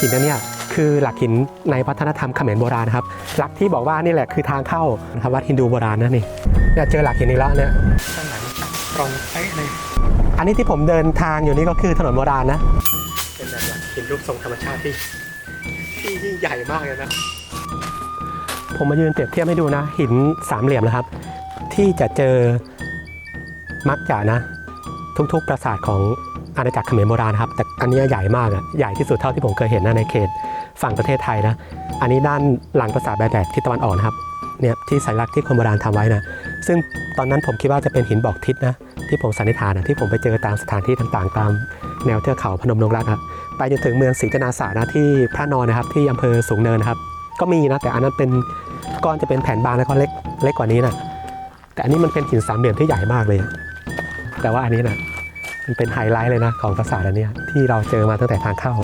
หินอันเนี้ยคือหลักหินในวัฒนธรรมเขมรโบราณนะครับ หลักที่บอกว่านี่แหละคือทางเข้านะครับวัดฮินดูโบราณนะนี่เนี่ยเจอหลักหินอีกแล้วเนี่ยข้างหลังตรงเป๊ะเลยอันนี้ที่ผมเดินทางอยู่นี่ก็คือถนนโบราณนะ เป็นแบบหลักหินรูปทรงธรรมชาติที่ที่ยิ่งใหญ่มากเลยนะ ผมมายืนเปรียบเทียบให้ดูนะ หินสามเหลี่ยมนะครับ ที่จะเจอมักจะนะ ทุกๆปราสาทของ อาณาจักรเขมรโบราณครับแต่อันนี้ใหญ่มากอะใหญ่ที่สุดเท่าที่ผมเคยเห็นนะในเขตฝั่งประเทศไทยนะอันนี้ด้านหลังปราสาแบบแดดทิศตะวันออกนะครับเนี่ยที่สัญลักษณ์ที่คนโบราณทำไว้นะซึ่งตอนนั้นผมคิดว่าจะเป็นหินบอกทิศนะที่ผมสันนิษฐานนะที่ผมไปเจอตามสถานที่ต่างๆ ตามแนวเทือกเขาพนมดงรักครับไปจนถึงเมืองศรีจนาสานะที่พระนอนนะครับที่อำเภอสูงเนินครับก็มีนะแต่อันนั้นเป็นก้อนจะเป็นแผ่นบางแล้วก็เล็กเล็กกว่านี้นะแต่อันนี้มันเป็นหินสามเหลี่ยมที่ใหญ่มากเลย แต่ว่าอันนี้นะ เป็นไฮไลท์เลยนะของปราสาทอันนี้ที่เราเจอมาตั้งแต่ทางเข้า